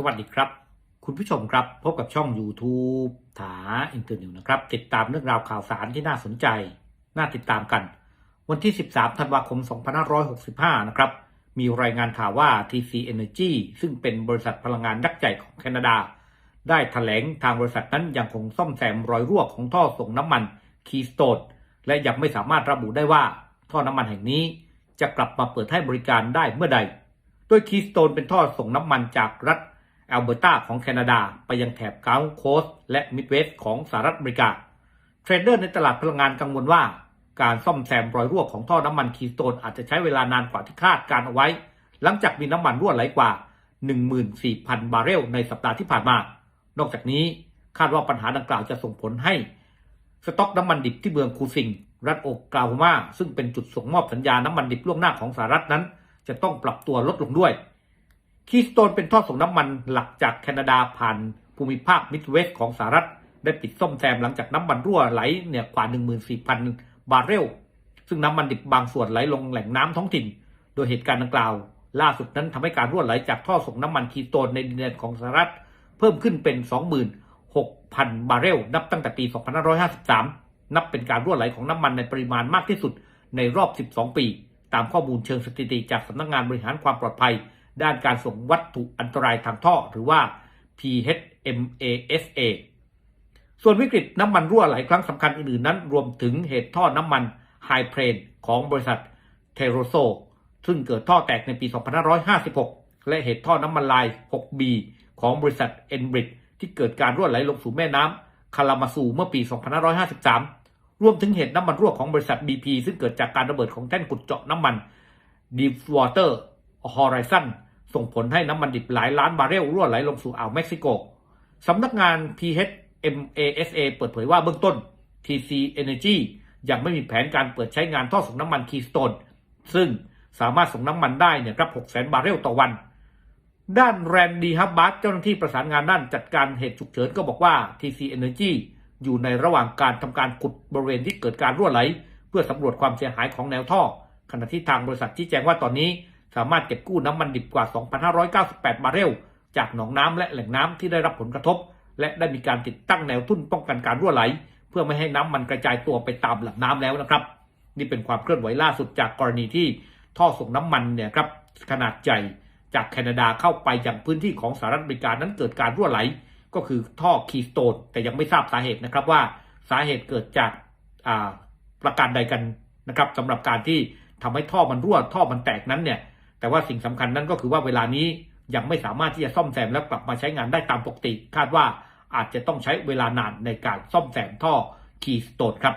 สวัสดีครับ คุณผู้ชมครับพบกับช่อง YouTube ถาอินเตอร์นิวนะครับ ติดตามเรื่องราวข่าวสารที่น่าสนใจ น่าติดตามกัน วันที่ 13 ธันวาคม 2565 นะครับ มีรายงานข่าวว่า TC Energy ซึ่งเป็นบริษัทพลังงานยักษ์ใหญ่ของแคนาดา ได้ถแถลงทางบริษัทนั้นยังคงซ่อมแซมรอยรั่วของท่อส่งน้ำมันคีสโตนและยังไม่สามารถระบุได้ว่าท่อน้ำมันแห่งนี้จะกลับมาเปิดให้บริการได้เมื่อใด โดยคีสโตนเป็นท่อส่งน้ำมันจากรัฐ แอลเบอร์ตาของแคนาดา ไปยังแถบเกาโคสและมิดเวสของสหรัฐอเมริกา เทรดเดอร์ในตลาดพลังงานกังวลว่า การซ่อมแซมรอยรั่วของท่อน้ำมันคีสโตนอาจจะใช้เวลานานกว่าที่คาดการเอาไว้ หลังจากมีน้ำมันรั่วไหลกว่า 14,000 บาร์เรลในสัปดาห์ที่ผ่านมา นอกจากนี้คาดว่าปัญหาดังกล่าวจะส่งผลให้ สต็อกน้ำมันดิบที่เมืองคูซิง รัฐโอกลาโฮมาซึ่งเป็นจุดส่งมอบสัญญาน้ำมันดิบล่วงหน้าของสหรัฐนั้น จะต้องปรับตัวลดลงด้วย คีสโตนเป็นท่อส่งน้ำมันหลักจากแคนาดาผ่านภูมิภาคมิดเวสของสหรัฐ ได้ปิดซ่อมแซมหลังจากน้ำมันรั่วไหลเนี่ยกว่า 14,000 บาร์เรล ซึ่งน้ำมันดิบบางส่วนไหลลงแหล่งน้ำท้องถิ่น โดยเหตุการณ์ดังกล่าว ล่าสุดนั้นทำให้การรั่วไหลจากท่อส่งน้ำมันคีสโตนในดินแดนของสหรัฐ เพิ่มขึ้นเป็น 26,000 บาร์เรล นับตั้งแต่ปี 2553 นับเป็นการรั่วไหลของน้ำมันในปริมาณมากที่สุดในรอบ 12 ปี ตามข้อมูลเชิงสถิติจากสำนักงานบริหารความปลอดภัย ด้านการส่งวัตถุอันตรายทางท่อ หรือว่า PHMASA ส่วนวิกฤตน้ำมันรั่วไหลครั้งสำคัญอื่นๆนั้น รวมถึงเหตุท่อน้ำมันไฮเพรนของบริษัทเทโรโซ ซึ่งเกิดท่อแตกในปี 2556 และเหตุท่อน้ำมันลาย 6B ของบริษัทเอนบริดที่เกิดการรั่วไหลลงสู่แม่น้ำคารามาซูเมื่อปี 2553 รวมถึงเหตุน้ำมันรั่วของบริษัท BP ซึ่งเกิดจากการระเบิดของแท่นขุดเจาะน้ำมัน Deepwater Horizon ส่งผลให้น้ำมันดิบหลายล้านบาร์เรลรั่วไหลลงสู่อ่าวเม็กซิโกสำนักงาน PHMASA เปิดเผยว่าเบื้องต้น TC Energy ยังไม่มีแผนการเปิดใช้งานท่อส่งน้ำมันคีสโตนซึ่งสามารถส่งน้ำมันได้เนี่ยครับ600,000 บาร์เรลต่อวัน ด้านแรนดีฮับบัตเจ้าหน้าที่ประสานงานด้านจัดการเหตุฉุกเฉินก็บอกว่า TC Energy อยู่ในระหว่างการทำการขุดบริเวณที่เกิดการรั่วไหล เพื่อสำรวจความเสียหายของแนวท่อ ขณะที่ทางบริษัทชี้แจงว่าตอนนี้ สามารถเก็บกู้น้ำมันดิบกว่า 2,598 บาร์เรล จากหนองน้ำและแหล่งน้ำที่ได้รับผลกระทบ และได้มีการติดตั้งแนวทุ่นป้องกันการรั่วไหล เพื่อไม่ให้น้ำมันกระจายตัวไปตามลำน้ำแล้วนะครับ นี่เป็นความเคลื่อนไหวล่าสุดจากกรณีที่ท่อส่งน้ำมันเนี่ยครับขนาดใหญ่จากแคนาดาเข้าไปยังพื้นที่ของสหรัฐอเมริกานั้นเกิดการรั่วไหล ก็คือท่อคีสโตนแต่ยังไม่ทราบสาเหตุนะครับว่าสาเหตุเกิดจากอ่าประการใดกันนะครับสำหรับการที่ทำให้ท่อมันรั่วท่อมันแตกนั้นเนี่ย แต่ว่าสิ่งสำคัญนั้นก็คือว่าเวลานี้ยังไม่สามารถที่จะซ่อมแซมและกลับมาใช้งานได้ตามปกติ คาดว่าอาจจะต้องใช้เวลานานในการซ่อมแซมท่อคีสโตนครับ